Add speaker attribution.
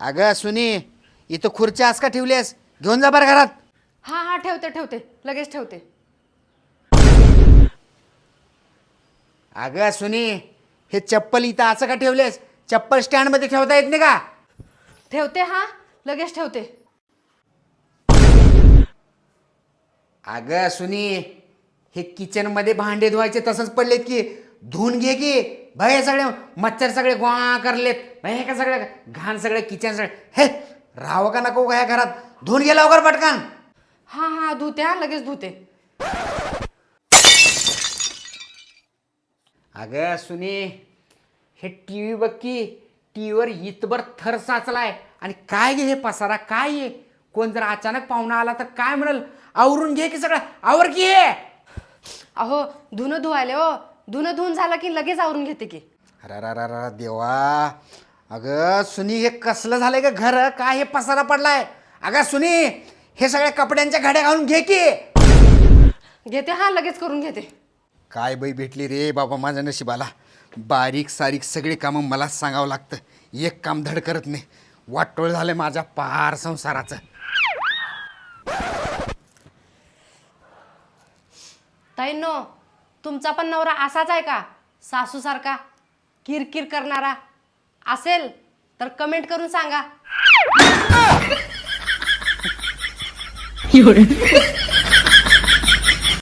Speaker 1: अगं सुनी इथं खुर्च्या आज का ठेवलीस घेऊन जा बरं घरात.
Speaker 2: हा हा ठेवते ठेवते. लगेच ठेवते.
Speaker 1: अगं सुनी हे चप्पल इथं असं का ठेवलेस? चप्पल स्टँडमध्ये ठेवता येत नाही का?
Speaker 2: ठेवते हा. लगेच ठेवते.
Speaker 1: अगं सुनी हे किचनमध्ये भांडे धुवायचे तसंच पडलेत की. धुवून घे की. भय सगळे मच्छर सगळे ग्वा करलेत. भय का सगळे? घाण सगळे किचन सगळे. हे राहावं का नको का या घरात? धुवून घे लवकर पटकन.
Speaker 2: हा हा धुते हा लगेच धुते.
Speaker 1: अगं सुनी हे टी व्ही बघ की टी व्हीवर इतभर थर साचलाय. आणि काय घे हे पसारा? काय आहे कोण जर अचानक पाहुणा आला तर काय म्हणाल? आवरून घे की सगळं. आवर की हे.
Speaker 2: अहो धुणं धुवायले हो. धुणं धुवून झालं की लगेच आवरून घेते की.
Speaker 1: अरे देवा. अगं सुनी हे कसलं झालंय का घर? काय हे पसारा पडलाय? अगं सुनी हे सगळ्या कपड्यांच्या घड्या घालून घे की.
Speaker 2: घेते हा लगेच करून घेते.
Speaker 1: काय बाई भेटली रे बाबा माझ्या नशिबाला? बारीक सारीक सगळी कामं मलाच सांगावं लागतं. एक काम धड करत नाही. वाटोळ झालं माझ्या पार संसाराचं.
Speaker 2: ताईंनो तुमचा पण नवरा असाच आहे का? सासूसारखा किरकिर करणारा असेल तर कमेंट करून सांगा.